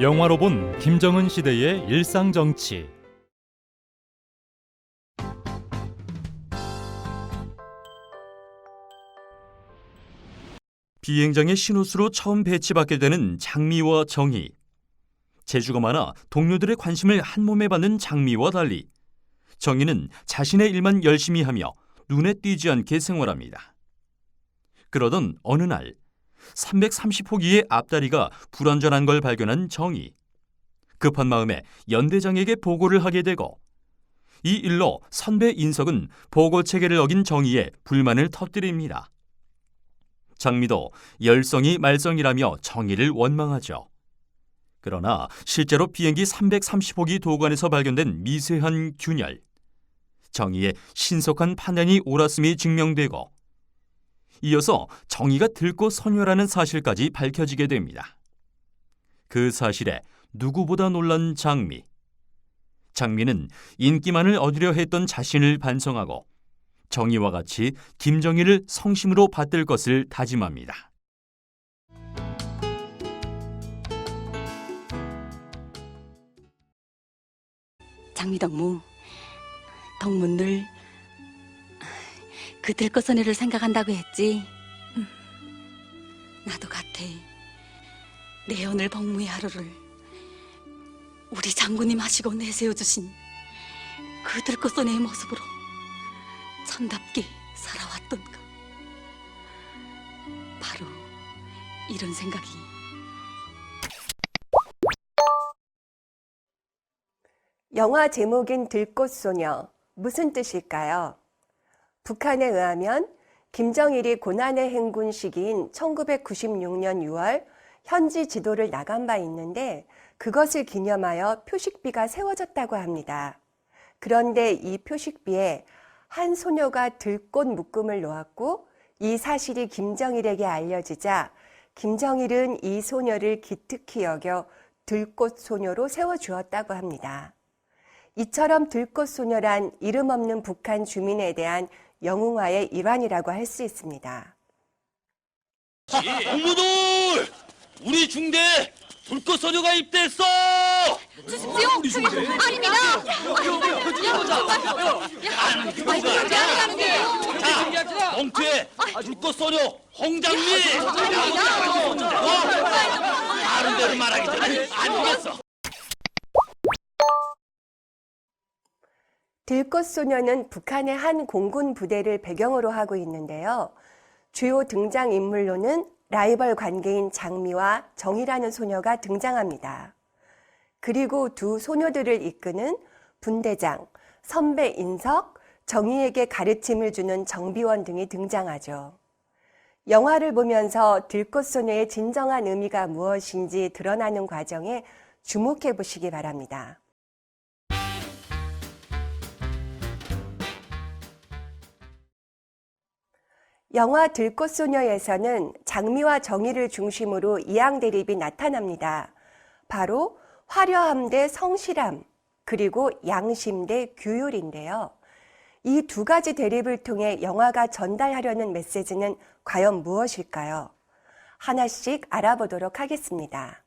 영화로 본 김정은 시대의 일상 정치. 비행장의 신호수로 처음 배치받게 되는 장미와 정희. 재주가 많아 동료들의 관심을 한 몸에 받는 장미와 달리 정희는 자신의 일만 열심히 하며 눈에 띄지 않게 생활합니다. 그러던 어느 날 330호기의 앞다리가 불완전한 걸 발견한 정희. 급한 마음에 연대장에게 보고를 하게 되고 이 일로 선배 인석은 보고 체계를 어긴 정희에 불만을 터뜨립니다. 장미도 열성이 말썽이라며 정의를 원망하죠. 그러나 실제로 비행기 330호기 도관에서 발견된 미세한 균열, 정의의 신속한 판단이 옳았음이 증명되고 이어서 정의가 들고 선녀라는 사실까지 밝혀지게 됩니다. 그 사실에 누구보다 놀란 장미. 장미는 인기만을 얻으려 했던 자신을 반성하고 정의와 같이 김정희를 성심으로 받들 것을 다짐합니다. 장미덕무, 덕문들 그 들것선이를 생각한다고 했지. 음, 나도 같아. 내 오늘 복무의 하루를 우리 장군님 하시고 내세워 주신 그 들것선이의 모습으로 참답게 살아왔던가. 바로 이런 생각이 영화 제목인 들꽃소녀 무슨 뜻일까요? 북한에 의하면 김정일이 고난의 행군 시기인 1996년 6월 현지 지도를 나간 바 있는데 그것을 기념하여 표식비가 세워졌다고 합니다. 그런데 이 표식비에 한 소녀가 들꽃 묶음을 놓았고 이 사실이 김정일에게 알려지자 김정일은 이 소녀를 기특히 여겨 들꽃 소녀로 세워주었다고 합니다. 이처럼 들꽃소녀란 이름 없는 북한 주민에 대한 영웅화의 일환이라고 할 수 있습니다. 동무들! 우리 중대 불꽃 소녀가 입대했어! 주십시오. 아닙니다. 자, 엉투에 불꽃 소녀 홍장미! 어? 다른 대로 말하기 전에 안 되겠어. 들꽃 소녀는 북한의 한 공군 부대를 배경으로 하고 있는데요. 주요 등장 인물로는 라이벌 관계인 장미와 정이라는 소녀가 등장합니다. 그리고 두 소녀들을 이끄는 분대장, 선배 인석, 정희에게 가르침을 주는 정비원 등이 등장하죠. 영화를 보면서 들꽃 소녀의 진정한 의미가 무엇인지 드러나는 과정에 주목해 보시기 바랍니다. 영화 들꽃소녀에서는 장미와 정의를 중심으로 이양 대립이 나타납니다. 바로 화려함 대 성실함, 그리고 양심 대 규율인데요. 이 두 가지 대립을 통해 영화가 전달하려는 메시지는 과연 무엇일까요? 하나씩 알아보도록 하겠습니다.